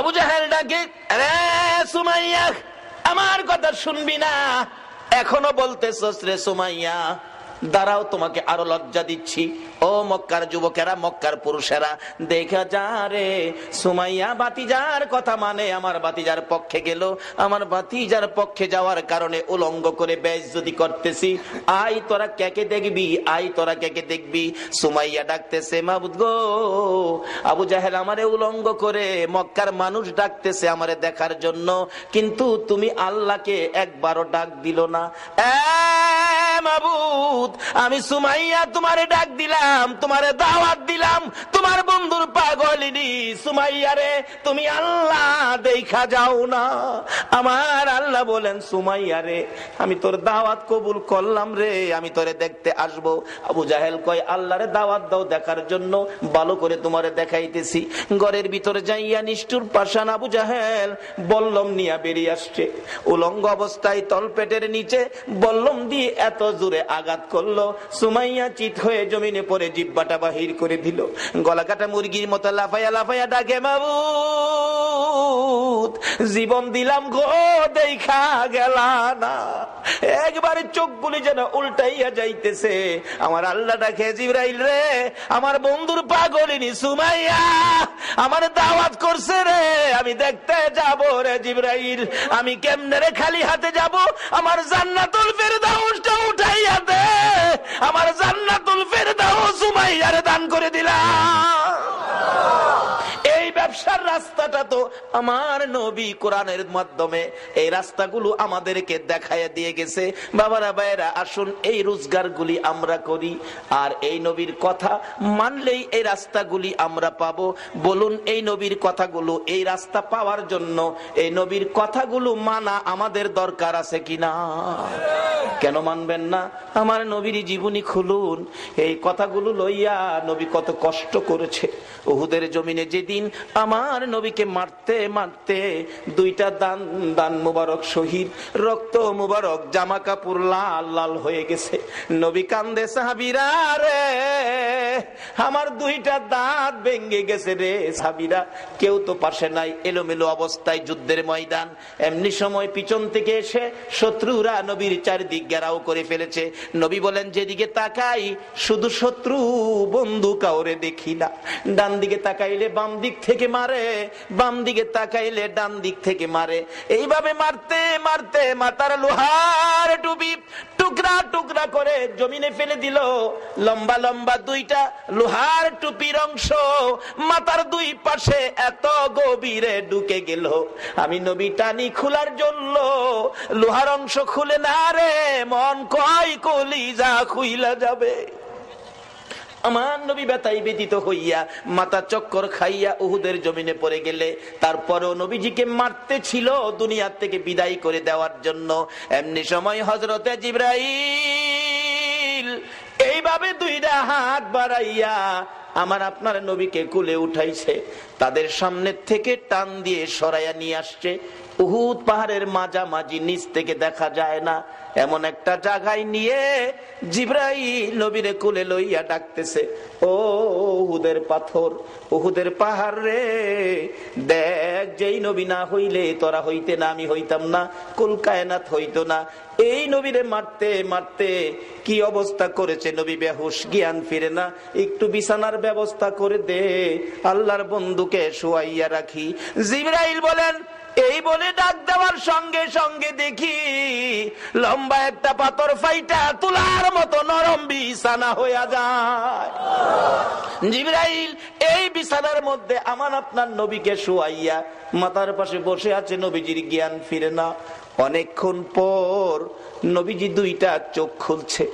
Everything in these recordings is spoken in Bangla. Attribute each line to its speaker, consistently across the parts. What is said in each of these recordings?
Speaker 1: আবু জাহেল ডাকে সুমাইয়া আমার কথা শুনবি না? এখনও বলতেছ রে সুমাইয়া দাঁড়াও, তোমাকে আরও লজ্জা দিচ্ছি। ও মক্কার যুবকেরা, মক্কার পুরুষেরা, দেখা যা রে। সুমাইয়া বাতিজার কথা মানে আমার বাতিজার পক্ষে গেল। আমার বাতিজার পক্ষে যাওয়ার কারণে উলঙ্গ করে বেশ যদি করতেছি। আই, তোরা কেকে দেখবি? আই, তোরা কেকে দেখবি? সুমাইয়া ডাকতেছে, মাবুদ গো, আবু জাহেল আমারে উলঙ্গ করে মক্কার মানুষ ডাকতেছে আমারে দেখার জন্য। কিন্তু তুমি আল্লাহকে একবারও ডাক দিল না। এ মাবুদ আমি সুমাইয়া তোমারে ডাক দিলাম, তোমারে দাওয়াত দিলাম, তোমার বন্ধুর পাগলিনি সুমাইয়া রে, তুমি আল্লাহ দেখা যাও না। আমার আল্লাহ বলেন, সুমাইয়া রে, আমি তোর দাওয়াত কবুল করলাম রে, আমি তোরে দেখতে আসব। আবু জাহেল কয়, আল্লাহরে দাওয়াত দাও দেখার জন্য, ভালো করে তোমারে দেখাইতেছি। ঘরের ভিতরে যাইয়া নিষ্ঠুর পাশান আবু জাহেল বল্লম নিয়া বেরিয়ে আসছে। উলঙ্গ অবস্থায় তলপেটের নিচে বল্লম দিয়ে এত জোরে আঘাত করল। সুমাইয়া চিত হয়ে জমিনে পড়ে জিব্বাটা বাহির করে দিল। গলা কাটা মুরগির মতো লাফাইয়া লাফাইয়া ডাকে, মাবুদ, জীবন দিলাম গো, দেখা গেলা না। একবারে চোখগুলি যেন উল্টাইয়া যাইতেছে। আমার আল্লাহ ডাকে জিব্রাইল রে? আমার বন্ধুর পাগলিনী সুমাইয়া আমার দাওয়াত করছে রে, আমি দেখতে যাব রে জিব্রাইল। আমি কেমনে রে খালি হাতে যাব? আমার জান্নাতুল ফের ফেরদাউসটা উঠাইয়া দে। আমার জান্নাতুল ফের ফেরদাউস সুমাইয়ার দান করে দিলাম। ব্যবসার রাস্তাটা তো আমার নবী কোরআনের মাধ্যমে। এই রাস্তাগুলো আমাদেরকে দেখায় দিয়ে গেছে। বাবারা, ভাইয়েরা, আসুন এই রোজগারগুলি আমরা করি। আর এই নবীর কথা মানলেই এই রাস্তাগুলি আমরা পাবো। বলুন, এই নবীর কথাগুলো এই রাস্তা পাওয়ার জন্য এই নবীর কথাগুলো মানা আমাদের দরকার আছে কিনা? কেন মানবেন না? আমার নবীর জীবনী খুলুন। এই কথাগুলো লইয়া নবী কত কষ্ট করেছে। উহুদের জমিনে যেদিন আমার নবীকে মারতে মারতে দুইটা দান দান মুবারক শহীদ, রক্ত মুবারক, জামা কাপড় লাল লাল হয়ে গেছে। নবী কান্দে, সাহাবিরা রে, আমার দুইটা দাঁত ভেঙ্গে গেছে রে সাবিরা কেউ তো পাশে নাই, এলোমেলো অবস্থায় যুদ্ধের ময়দান। এমনি সময় পিছন থেকে এসে শত্রুরা নবীর চারিদিক ঘেরাও করে ফেলেছে। নবী বলেন, যেদিকে তাকাই, শুধু শত্রু বন্ধু কাউরে দেখি না। ডান দিকে তাকাইলে বাম দিক থেকে মারে, বাম দিকে তাকাইলে ডান দিক থেকে মারে। এইভাবে মারতে মারতে মাতার লোহার টুপি টুকরা টুকরা করে জমিনে ফেলে দিল। লম্বা লম্বা দুইটা লোহার টুপির অংশ মাথার দুই পাশে এত গভীরে ঢুকে গেল। আমি নবী টানি খোলার জন্য, লোহার অংশ খুলে না রে, মন কয় কলি যা খুইলা যাবে। আমার নবী বেতাই ব্যতীত হইয়া মাথা চক্কর খাইয়া উহুদের জমিনে পড়ে গেলে, তারপরও নবীজিকে মারতে ছিল দুনিয়ার থেকে বিদায় করে দেওয়ার জন্য। এমনি সময় হজরতে জিব্রাইল এইভাবে দুইটা হাত বাড়াইয়া আমার আপনার নবীকে কুলে উঠাইছে, তাদের সামনে থেকে টান দিয়ে সরাইয়া নিয়ে আসছে। উহুদ পাহাড়ের মাঝামাঝি নিচ থেকে দেখা যায় না। এমন একটা জায়গায় নিয়ে জিব্রাই নবীরে কুলে লইয়া ডাকতেছে, ও উহুদের পাথর, উহুদের পাহাড় রে, দেখ যেই নবী না হইলে তোরা হইতে না, আমি হইতাম না, কুল কায়নাত হইতো না। এই নবীরে মারতে মারতে কি অবস্থা করেছে নবী? বেহুশ জ্ঞান ফিরে না। একটু বিছানার ব্যবস্থা করে দে, আল্লাহর বন্ধুকে শোয়াইয়া রাখি। জিব্রাইল বলেন এই বলে ডাক দেওয়ার সঙ্গে সঙ্গে দেখি লম্বা একটা পাথর ফাইটা তুলার মতো নরম বিছানা হইয়া যায়। জিব্রাইল, এই বিছানার মধ্যে আমার আপনার নবীকে শোয়াইয়া মাথার পাশে বসে আছে নবীজির জ্ঞান ফিরে না। অনেকক্ষণ পর নবীজি দুইটা চোখ খুলছে,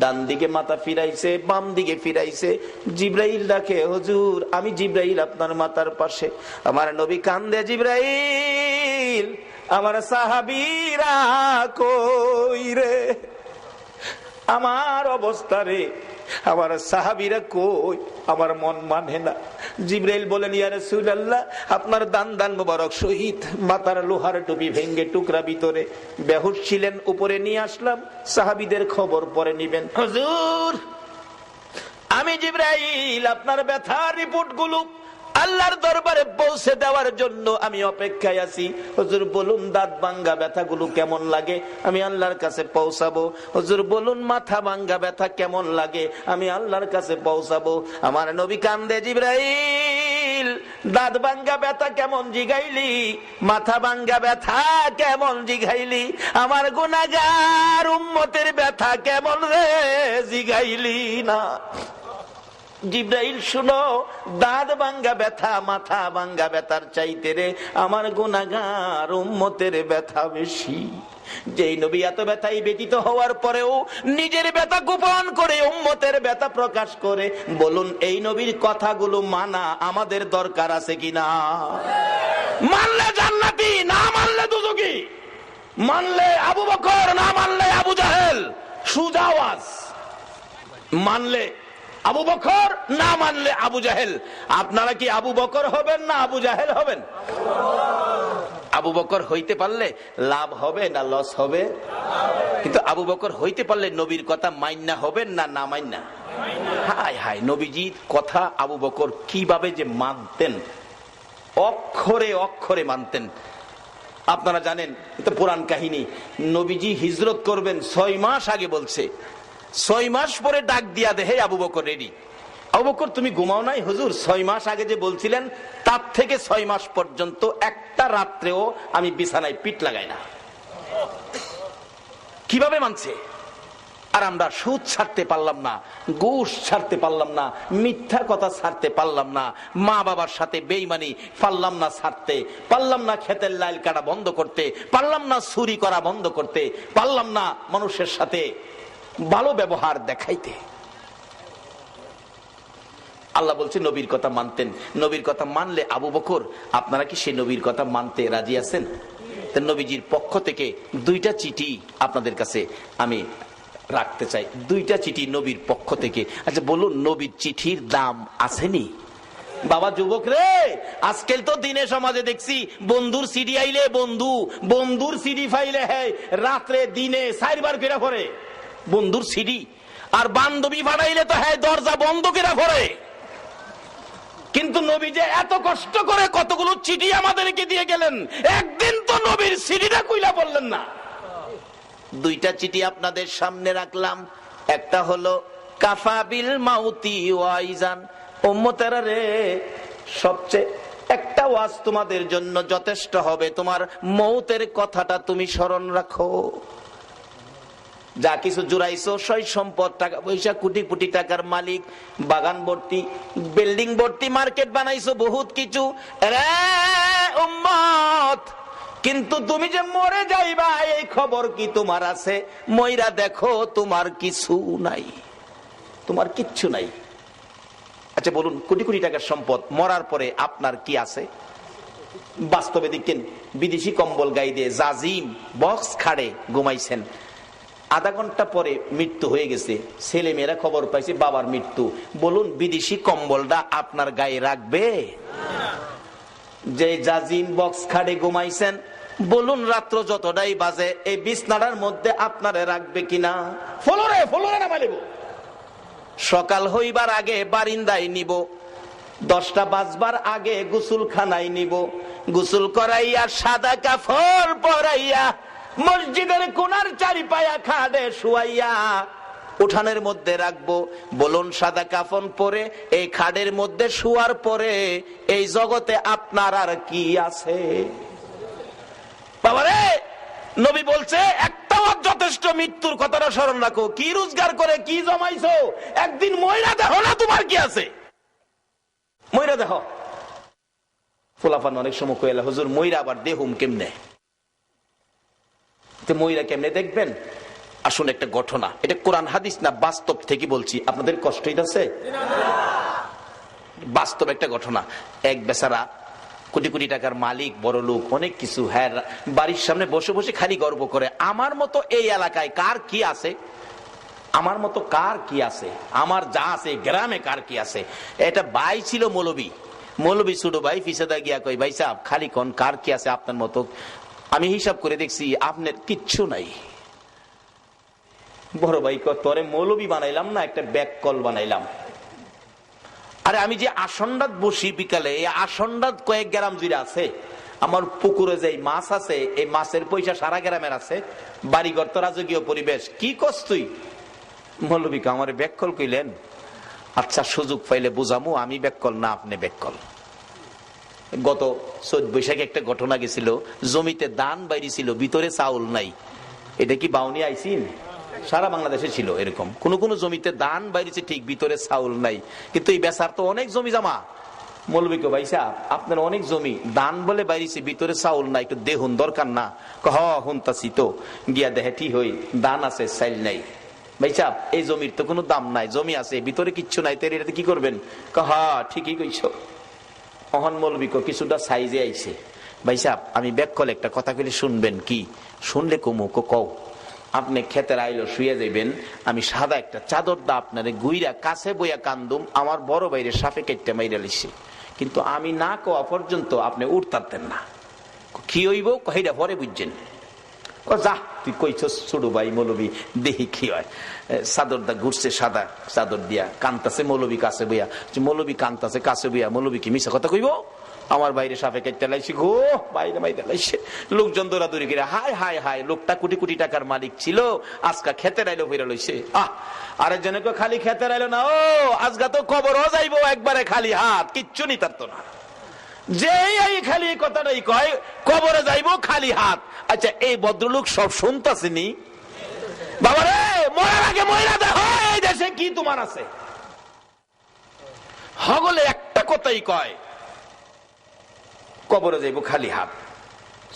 Speaker 1: ডান দিকে মাথা ফিরাইছে, বাম দিকে ফিরাইছে। জিব্রাইল ডাকে, হজুর, আমি জিব্রাইল আপনার মাথার পাশে। আমার নবী কান্দে, জিব্রাইল আমার সাহাবিরা কই রে? আমার অবস্থা রে, আমার সাহাবিরা কই? আমার মন মানে না। জিব্রাইল বলেন ইয়ারে সুলাল্লাহ আপনার দান দান মুবারক শহীদ, মাতার লোহার টুপি ভেঙ্গে টুকরা ভিতরে বেহুশ ছিলেন, উপরে নিয়ে আসলাম, সাহাবিদের খবর পরে নিবেন। হুজুর, আমি জিব্রাইল, আপনার ব্যথার রিপোর্টগুলো আল্লাহর দরবারে পৌঁছে দেওয়ার জন্য আমি অপেক্ষায় আছি। হজুর, বলুন, দাঁত ভাঙ্গা ব্যথাগুলো কেমন লাগে? আমি আল্লাহর কাছে পৌঁছাবো। হজুর, বলুন, মাথা ভাঙ্গা ব্যথা কেমন লাগে? আমি আল্লাহর কাছে পৌঁছাবো। আমার নবী কান্দে জিব্রাইল, দাঁত ভাঙ্গা ব্যথা কেমন জিগাইলি? মাথা ভাঙ্গা ব্যথা কেমন জিগাইলি? আমার গুনাগার উম্মতের ব্যথা কেমন রে জিগাইলি না? জিব্রাইল, শুনো, দাঁত ভাঙ্গা ব্যথা, মাথা ভাঙ্গা ব্যথার চাইতে রে আমার গুনাগার উম্মতের ব্যথা বেশি। যেই নবী এত ব্যথাই ব্যতীত হওয়ার পরেও নিজের ব্যথা গোপন করে, উম্মতের ব্যথা প্রকাশ করে, বলুন এই নবীর কথাগুলো মানা আমাদের দরকার আছে কিনা? মানলে জান্নাতি, না মানলে দুজকি মানলে আবু বকর, না মানলে আবু জাহেল। সুজাওয়াজ মানলে আবু বকর না মানলে আবু জাহেল। আপনারা কি আবু বকর হবেন না আবু জাহেল হবেন? আবু বকর হইতে পারলে লাভ হবে না লস হবে? কিন্তু আবু বকর হইতে পারলে নবীর কথা মাইন্না হবেন না না মাইন্না হায় হায়, নবীজির কথা আবু বকর কীভাবে যে মানতেন? অক্ষরে অক্ষরে মানতেন। আপনারা জানেন এটা পুরাণ কাহিনী। নবীজি হিজরত করবেন ছয় মাস আগে বলছে। ছয় মাস পরে ডাক দিয়া দেহে আবু বকর রেডি। আবু বকর, তুমি ঘুমাও নাই? হুজুর, ছয় মাস আগে যে বলছিলেন, তার থেকে ছয় মাস পর্যন্ত একটা রাত্রেও আমি বিছানায় পিঠ লাগাই না। কীভাবে মানছে? আর আমরা সুদ ছাড়তে পারলাম না, ঘুষ ছাড়তে পারলাম না, মিথ্যা কথা ছাড়তে পারলাম না, মা বাবার সাথে বেইমানি, পারলাম না ছাড়তে, পারলাম না খেতের লাইল কাটা বন্ধ করতে, পারলাম না চুরি করা বন্ধ করতে, পারলাম না মানুষের সাথে ভালো ব্যবহার দেখাইতে। আল্লাহ বলছে, নবীর কথা মানতেন। নবীর কথা মানলে আবু বকর, আপনারা কি সেই নবীর কথা মানতে রাজি আছেন? নবীজির পক্ষ থেকে দুইটা চিঠি আপনাদের কাছে আমি রাখতে চাই। দুইটা চিঠি নবীর পক্ষ থেকে। আচ্ছা বলুন, নবীর চিঠির দাম আসেনি? বাবা যুবক রে, আজকাল তো দিনে সমাজে দেখছি, বন্ধুর সিডি আইলে বন্ধু, বন্ধুর সিডি ফাইলে হ্যাঁ রাত্রে দিনে চারবার ফেরা করে বন্ধুর সিডি আর বান্ধবী ফাটাইলে তো হ্যাঁ দরজা বন্ধ কেরা করে কিন্তু নবী যে এত কষ্ট করে কতগুলো চিঠি আমাদেরকে দিয়ে গেলেন, একদিন তো নবীর সিডিটা কুইলা বললেন না। দুইটা চিঠি আপনাদের সামনে রাখলাম। একটা হলো কাফাবিল মাউতি ওয়াইজান। ওম্মতেরা রে, সবচেয়ে একটা ওয়াজ তোমাদের জন্য যথেষ্ট হবে। তোমার মৌতের কথাটা তুমি স্মরণ রাখো। যা কিছু জুড়াইছো, সই সম্পদ, টাকা পয়সা, কোটি কোটি টাকার মালিক, বাগান ভর্তি, বিল্ডিং ভর্তি, মার্কেট বানাইছো, বহুত কিছু। কিন্তু তুমি যে মরে যাইবা, এই খবর কি তোমার আছে? ময়রা দেখো, তোমার কিছু নাই। তোমার কিচ্ছু নাই। আচ্ছা বলুন, কোটি কোটি টাকার সম্পদ মরার পরে আপনার কি আছে? বাস্তবে দেখেন, বিদেশি কম্বল গাই দিয়ে জাজিম, বক্স খাড়ে ঘুমাইছেন। আধা ঘণ্টা পরে মৃত্যু হয়ে গেছে। ছেলে মেয়েরা খবর পাইছে বাবার মৃত্যু। বলুন বিদেশি কম্বলটা আপনার গায়ে রাখবে? যে জাজিম বক্স খাড়ে ঘুমাইছেন বলুন রাত্র যতটাই বাজে এই বিছনাটার মধ্যে আপনারে রাখবে কিনা? ফলরে ফলরে না মালিব সকাল হইবার আগে বারিন্দায় নিব। দশটা বাজবার আগে গুসুল খানাই নিব। গুসুল করাইয়া সাদা কাফর পরাইয়া মসজিদের কোনার চারি পায়া খাড়ে শুয়াইয়া উঠানের মধ্যে রাখব। বলুন, সাদা কাফন পরে, এই খাড়ের মধ্যে শুয়ার পরে এই জগতে আপনার আর কি আছে? বাবারে, নবী বলছে, একটাও যথেষ্ট মৃত্যুর কথাটা স্মরণ রাখো। কি রোজগার করে, কি জমাইছো? একদিন ময়রা দেখো না, তোমার কি আছে? ময়রা দেখো ফুলাফান অনেক সময় কইলা, হুজুর, ময়রা আবার দেহুম কেমনে? তো ময়রা কেমনে দেখবেন, আসুন একটা ঘটনা। এটা কোরআন হাদিস না, বাস্তব থেকে বলছি। আপনাদের কষ্ট হইতেছে? বাস্তব একটা ঘটনা। এক বেচারা কোটি কোটি টাকার মালিক, বড় লোক, অনেক কিছু হ্যাঁ বাড়ির সামনে বসে বসে খালি গর্ব করে, আমার মতো এই এলাকায় কার কি আছে? আমার মতো কার কি আছে? আমার যা আছে, গ্রামে কার কি আছে? এটা ভাই ছিল মৌলবী। মৌলবী ছোট ভাই ফিসেদা গিয়া কই ভাই সাহেব, খালি কোন, কার কি আছে আপনার মতো? আমি হিসাব করে দেখছি, আপনার কিচ্ছু নাই। বড় ভাই তোরে মৌলবী বানাইলাম না, একটা ব্যাক কল বানাইলাম। আরে, আমি যে আসন্ডাত বসি বিকালে, এই আসন্ডাত কয়েক গ্রাম জুড়ে আছে। আমার পুকুরে যে মাছ আছে, এই মাছের পয়সা সারা গ্রামের আছে। বাড়িঘর তো রাজকীয় পরিবেশ, কি কস তুই? মৌলবিকা আমার ব্যাককল কইলেন? আচ্ছা সুযোগ পাইলে বুঝামু, আমি ব্যাককল না, আপনি ব্যাককল গত চোদ্দ বৈশাখে একটা ঘটনা গেছিল, জমিতে দান বাইরি ছিল ভিতরে চাউল নাই। এটা কি বাউনি আইসিন? সারা বাংলাদেশে ছিল এরকম। কোন কোন জমিতে দান বাইরেছে, ঠিক ভিতরে চাউল নাই। কিন্তু এই বেচার তো অনেক জমি জমা। মৌলবিক ভাই সাহ আপনার অনেক জমি দান বলে বাইরেছে, ভিতরে চাউল নাই, একটু দেহুন দরকার না। কহ হুনতাছি তো। গিয়া দেহে ঠিক হই দান আছে, চাইল নাই। এই জমির তো কোনো দাম নাই, জমি আছে, ভিতরে কিচ্ছু নাই, তো এটাতে কি করবেন? কহা ঠিকই কইছো। অহন মৌলবিক কিছুটা সাইজে আইছে। ভাই সাহ আমি ব্যাক কলে একটা কথা কইলে শুনবেন কি? শুনলে কমুক কও। আপনি খেতে আইলো শুয়ে যাইবেন, আমি সাদা একটা চাদর দা আপনারে গুইরা কাছে বইয়া কান্দুম, আমার বড় বাইরে সাপে কেটে মাইরা লিছে। কিন্তু আমি না কওয়া পর্যন্ত আপনি উঠতারতেন না। কি হইব? কহিরা পরে বুঝছেন। যা তুই কইছস ছোট ভাই মৌলবী দেহি কি হয়। চাদর দা ঘুরছে সাদা চাদর দিয়া, কান্তাছে মৌলবী কাছে বইয়া। মৌলবী কান্তাছে কাছে বইয়া, মৌলবী কি মিশা কথা কইব? আমার বাইরে সাপে কেটে লাইছি গো বাইরে বাইরে লাইছে। লোকজন দৌড়াদৌড়ি করে, হায় হায় হায়, লোকটা কোটি কোটি টাকার মালিক ছিল, আজকা খেতে রাইলো, ফিরে লইছে। আহ আরেকজনে কো খালি খেতে রাইলো না, ও আজকা তো কবরও যাইবো একবারে খালি হাত, কিচ্ছু নি তার তো না। যে এই খালি কথাটাই কয়, কবরে যাইব খালি হাত। আচ্ছা এই ভদ্রলোক সব শুনতাছেনি? বাবা রে মরার আগে মহিলা দেখো এই দেশে কি তোমার আছে? হগলে একটা কথাই কয়, কবরে যাইব খালি হাত।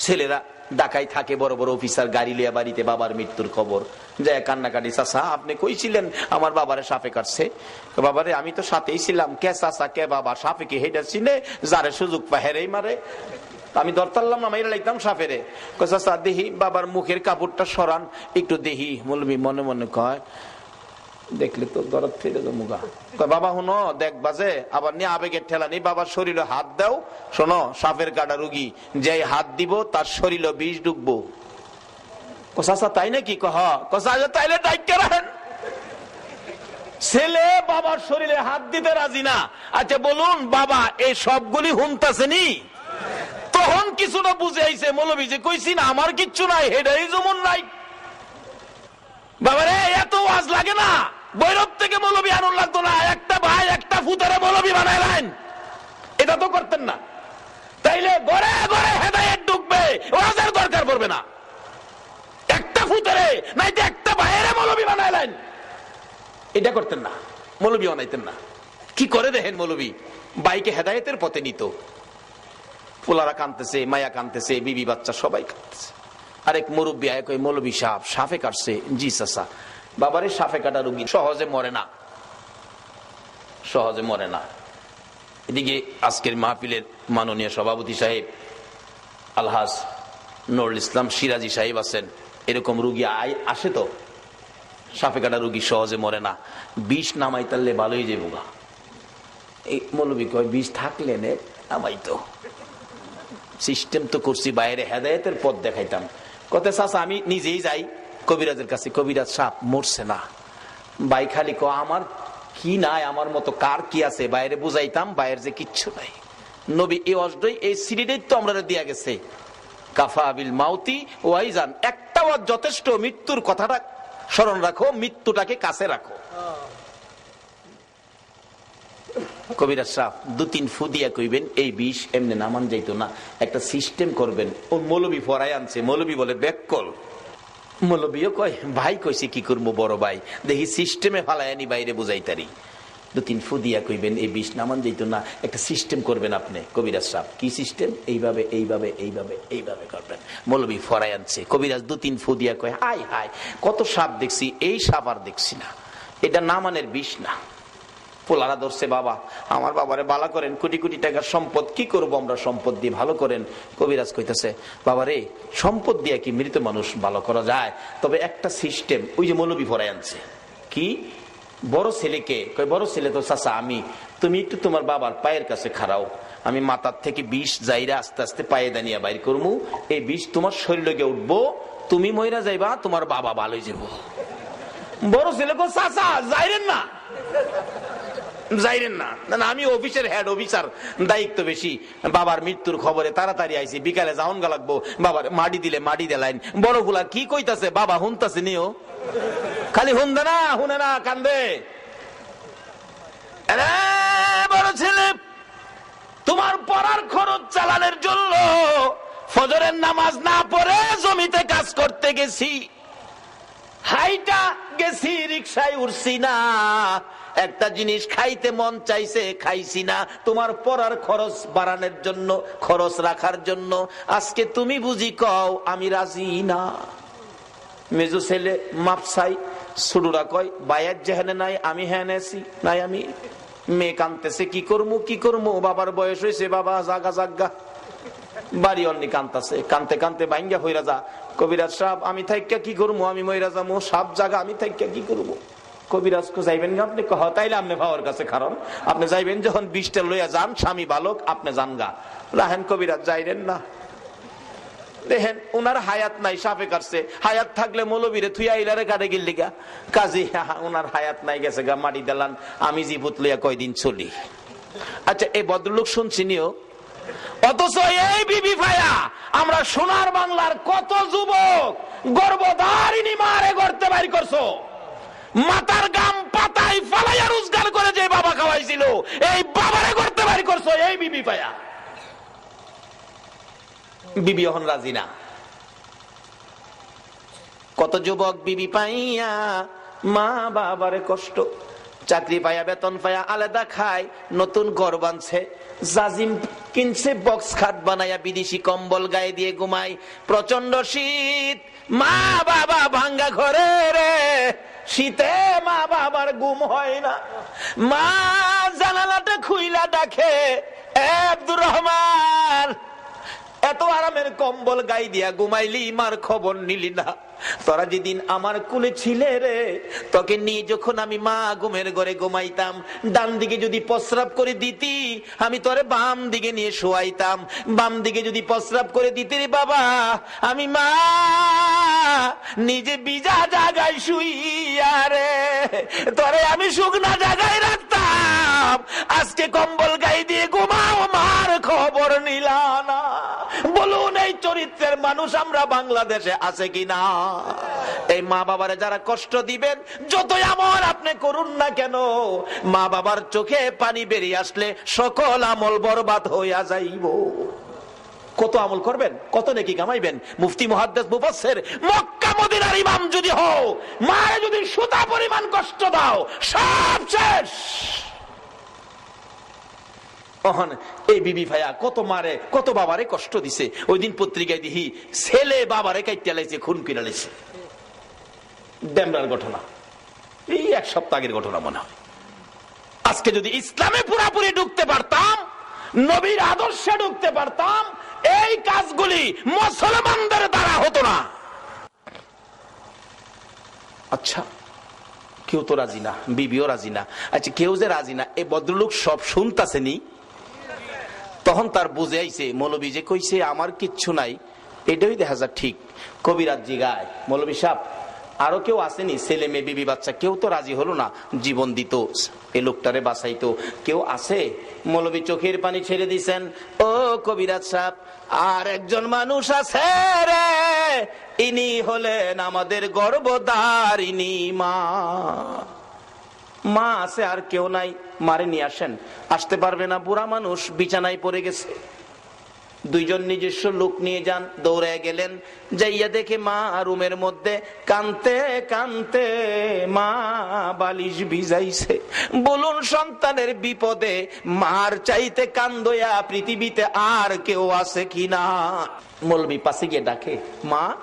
Speaker 1: ছেলেরা ডাকাই থাকে বড় বড় অফিসার গাড়ি লিয়া বাড়িতে বাবার মৃত্যুর খবর। যায় কান্নাকাটি চাষা আপনি কইছিলেন আমার বাবারে সাপে কাটছে। বাবারে, আমি তো সাথেই ছিলাম। কে চাষা কে বাবা? সাপে কি হেটা চিনে? যারে সুযোগ পাহেরেই মারে। আমি দরতারলাম না, মাইরা লাগতাম দেহি, বাবার মুখের কাপড়টা সরান, একটু দেহি। মলবি মনে মনে কয় দেখলে তো দরদ ফিরে কয়, বাবা হুনো দেখ বাজে আবার নিয়ে আবেগের ঠেলা নেই বাবার শরীরে হাত দাও শোনো সাপের কাটা রুগী যে হাত দিব তার শরীরে বিষ কষাশা তাই নাকি? কহ কষা তাইলে ছেলে বাবার শরীরে হাত দিতে রাজি না। আচ্ছা বলুন বাবা এই সবগুলি হুনতাছেনি তখন কিছুটা বুঝে আইছে মৌলবী যে কইছি না আমার কিচ্ছু নাই হেডাই যেমন নাই। বাবারে এত আজ লাগে না। বৈরব থেকে মৌলবী আনুন লাগতো না একটা ভাই, একটা ফুতারে মৌলবী বানাইলেন। এটা তো করতেন না। তাইলে গড়ে গড়ে হেদায়েত ঢুকবে ওয়াজের দরকার পড়বে না। একটা ফুতারে নাই তো একটা ভাইয়েরে মৌলবী এটা করতেন না মৌলবী বানাইতেন না। কি করে দেখেন মৌলবী? বাইকে হেদায়েতের পথে নিত। পোলারা কানতেছে মায়া কানতেছে বিবি বাচ্চা সবাই কানতেছে আরেক মুরব্বী আয় কই মৌলবী সাপ সাফে কাটছে, জি চাচা বাবারে সাফে কাটা রুগী। সহজে মরে না। সহজে মরে না। এদিকে আজকের মাহফিলের মাননীয় সভাপতি সাহেব আলহাজ নুরুল ইসলাম সিরাজি সাহেব আছেন। এরকম রুগী আয় আসে তো? সাপে কাটা রুগী সহজে মরে না। বিষ নামাই তাহলে ভালোই যাব গা এই মৌলবী কয়, বিষ থাকলে নে নামাইতো সিস্টেম তো করছি, বাইরে হেদায়তের পথ দেখাইতাম। কত চাষা আমি নিজেই যাই। কবিরাজের কাছে, কবিরাজ সাপ, মরছে না। বাই খালি ক আমার কি নাই, আমার মতো কার কি আছে? বাইরে বুঝাইতাম, বাইরে যে কিচ্ছু নাই। নবী এই এই তো আমরা দিয়া গেছে। কাফা বিল মাউতি একটা যথেষ্ট মৃত্যুর কথাটা স্মরণ রাখো, মৃত্যুটাকে কাছে রাখো। কবিরাজ সাহ দু তিন ফু দিয়া কইবেন, এই বিষ এমনি নামান যাইতো না, একটা সিস্টেম করবেন। ও মৌলবী ফরাই আনছে, মৌলবী বলে ব্যাককল মৌলবীও কয়, ভাই কইছে কি করব বড় ভাই? দেখি সিস্টেমে ফালাই আনি বাইরে বুঝাইতারি দু তিন ফুদিয়া কইবেন, এই বিষ নামান যেত না, একটা সিস্টেম করবেন আপনি। কবিরাজ সাহ কি সিস্টেম এইভাবে এইভাবে এইভাবে এইভাবে করবেন। মৌলবী ফরাই আনছে। কবিরাজ দু তিন ফুদিয়া কয় হাই হাই কত সাপ দেখছি, এই সাপ আর দেখছি না। এটা নামানের বিষ না। পোলারা ধরছে, বাবা, আমার বাবারে বালা করেন, কোটি কোটি টাকার সম্পদ, কি করব আমরা সম্পদ দিয়ে? ভালো করেন। কবিরাজ কইতেছে, বাবারে, সম্পদ দিয়ে কি মৃত মানুষ ভালো করা যায়? তবে একটা সিস্টেম, ওই যে মৌলবী ফরাই আনছে। কি? বড় ছেলেকে বড় ছেলে তো চাচা, আমি, তুমি একটু তোমার বাবার পায়ের কাছে খাড়াও। আমি মাথার থেকে বিষ যাইরা আস্তে আস্তে পায়ে দানিয়া বাইর করমু। এই বিষ তোমার শরীরে উঠবো, তুমি ময়রা যাইবা, তোমার বাবা ভালোই যাব বড় ছেলে কো চাচা, যাইরেন না। যাইরেন না। আমি অফিসের হেড অফিসার দায়িত্ব বেশি। বাবার মৃত্যুর খবরে তাড়াতাড়ি আইছি, বিকালে যাওন গা লাগবো। বাবার মাটি দিলে মাটি দেলাইন বড়গুলা কি কইতাছে? বাবা হুনতাছে নিও। খালি হুনদে না, হুনে না, কান্দে। বড় ছেলে, তোমার পড়ার খরচ চালানোর জন্য ফজরের নামাজ না পড়ে জমিতে কাজ করতে গেছি। হাইটা গেছি রিক্সায় উঠছি না। একটা জিনিস খাইতে মন চাইছে, খাইছি না। তোমার পড়ার খরচ বাড়ানোর জন্য, খরচ রাখার জন্য। আজকে তুমি বুঝি কও, আমি রাজি না। মেজু ছেলে মাপসাই সুডুরা কয় বায়ার যেখানে নাই, আমি হ্যাঁ নেছি নাই আমি। মেয়ে কানতেছে, কি করমু কি করমু? বাবার বয়স হয়েছে বাবা, জাগা জাগা। বাড়ি অন্যি কান্তাছে, কানতে কানতে বাইঙ্গা হইরা যা। কবিরাজ সাহেব, আমি থাইকা কি করব আমি মহিরা যাব সাপ জাগা, আমি থাইকা কি করব কবিরাজ যাইবেন আপনি? কহ, তাইলে আপনি ভাওয়ার কাছে কারণ আপনি যাইবেন যখন বিষটা লইয়া যান, স্বামী বালক, আপনি যান গা রাহেন কবিরাজ যাইবেন না। দেখেন, উনার হায়াত নাই, সাপে কাটছে। হায়াত থাকলে মৌলবীরে থুইয়া ইলারে কাটে গিল গা কাজী উনার হায়াত নাই গেছে গা, মাটি দেলান। আমি জীবত লইয়া কয়দিন চলি। আচ্ছা এই ভদ্রলোক শুনছি নিও। অথচ এই বিবি ভাইয়া আমরা সোনার বাংলার কত যুবক গর্ভধারিণী মারে গড়তে বাইর করছ? মাতার গাম পাতায় ফালাইয়া রোজগার করে যে বাবা খাওয়াইছিল, এই বাবারে গড়তে বাইর করছ, এই বিবি ভাইয়া বিবি এখন রাজি না। কত যুবক বিবি পাইয়া মা বাবারে কষ্ট, চাকরি পাইয়া, বেতন পাইয়া, আলাদা খায়, নতুন ঘর বানছে, জাজিম কিনছে, বক্স খাট বানাইয়া, বিদেশি কম্বল গায়ে দিয়ে ঘুমাই প্রচণ্ড শীত, মা বাবা ভাঙ্গা ঘরে রে শীতে মা বাবার গুম হয় না। মা জানালাটা খুইলা দেখে "এ আব্দুর রহমান এত আরামের কম্বল গাই দিয়া ঘুমাইলি, মার খবর নিলি না। তোরা যেদিন আমার কুলে ছিলে রে, তোকে নিয়ে যখন আমি মা ঘুমের ঘরে ঘুমাইতাম, ডান দিকে যদি প্রস্রাব করে দিতি, আমি তোরে বাম দিকে নিয়ে শোয়াইতাম। বাম দিকে যদি প্রস্রাব করে দিতি রে বাবা, আমি মা নিজে বিজা জাগায় শুইয়া রে, তোরে আমি শুকনা জায়গায় রাখতাম। আজকে কম্বল গাই দিয়ে ঘুমাও, মার খবর নিলা না। এই চরিত্রের মানুষ আমরা বাংলাদেশে আছে কিনা? এই মা বাবারে যারা কষ্ট দিবেন, যতই আমল আপনি করুন না কেন, মা বাবার চোখে পানি বেরিয়ে আসলে সকল আমল বরবাদ হইয়া যাইব। কত আমল করবেন, কত নাকি কামাইবেন? মুফতি মহাদ্দেশ মুফাসসির, মক্কা মদিনার ইমাম যদি হও, মারে যদি সুতা পরিমাণ কষ্ট দাও, সব শেষ। অহন এই বিবি ভাইয়া, কত মারে, কত বাবারে কষ্ট দিছে। ওই দিন পত্রিকায় দিহি ছেলে বাবারে কাইতে লাইছে, খুন কিনা লাইছে। ডেমরার ঘটনা। এই এক সপ্তাহ আগের ঘটনা মনে হয়। আজকে যদি ইসলামে পুরাপুরি ঢুকতে পারতাম, নবীর আদর্শে ঢুকতে পারতাম, এই কাজগুলি মুসলমানদের দ্বারা হতো না। আচ্ছা কেউ তো রাজি না, বিবিও রাজি না। আচ্ছা কেউ যে রাজি না এই ভদ্রলোক সব শুনতাছেনি তখন তার বুঝে আইছে, মৌলবী যে কইছে, আমার কিচ্ছু নাই। এটাই দেখা যায় ঠিক। কবিরাজ জিগায়, মৌলবী সাহ আরও কেউ আসেনি? ছেলে মেয়ে, বিবি বাচ্চা, কেউ তো রাজি হলো না। জীবন দিত, এ লোকটারে বাঁচাইতো। কেউ আছে? মৌলবী চোখের পানি ছেড়ে দিছেন, ও কবিরাজ সাপ আর একজন মানুষ আছে রে। ইনি হলেন আমাদের গর্বদারিণী মা। মা আছে আর কেউ নাই, মারে নিয়ে আসেন। আসতে পারবে না, বুড়া মানুষ বিছানায় পড়ে গেছে। দুইজন নিজস্ব লোক নিয়ে যান দৌড়ে গেলেন। যাইয়া দেখে মা রুমের মধ্যে কানতে কানতে মা বালিশ ভিজাইছে। বলুন, সন্তানের বিপদে মার চাইতে কান্দয়া পৃথিবীতে আর কেউ আছে কিনা? মলবি পাশে গিয়ে ডাকে, মা,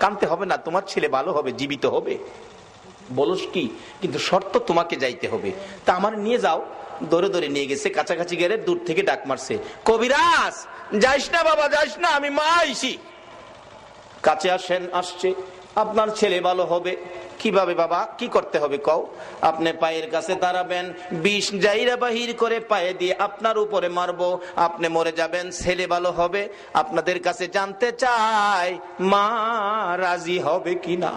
Speaker 1: কানতে হবে না, তোমার ছেলে ভালো হবে, জীবিত হবে। বলস কি? কিন্তু শর্ত তোমাকে যাইতে হবে। তা আমার নিয়ে যাও। দৌড়ে দৌড়ে নিয়ে গেছে, কাছাকাছি গেলে দূর থেকে ডাক মারছে। কবিরাজ, যাইস না বাবা, যাইস না, আমি মা আইসি কাছে আসেন, আসছে। আপনার ছেলে ভালো হবে। কীভাবে বাবা, কি করতে হবে কও? আপনি পায়ের কাছে দাঁড়াবেন। বিষ জাইরা বাহির করে পায়ে দিয়ে আপনার উপরে মারবো। আপনি মরে যাবেন, ছেলে ভালো হবে। আপনাদের কাছে জানতে চাই, মা রাজি হবে কিনা?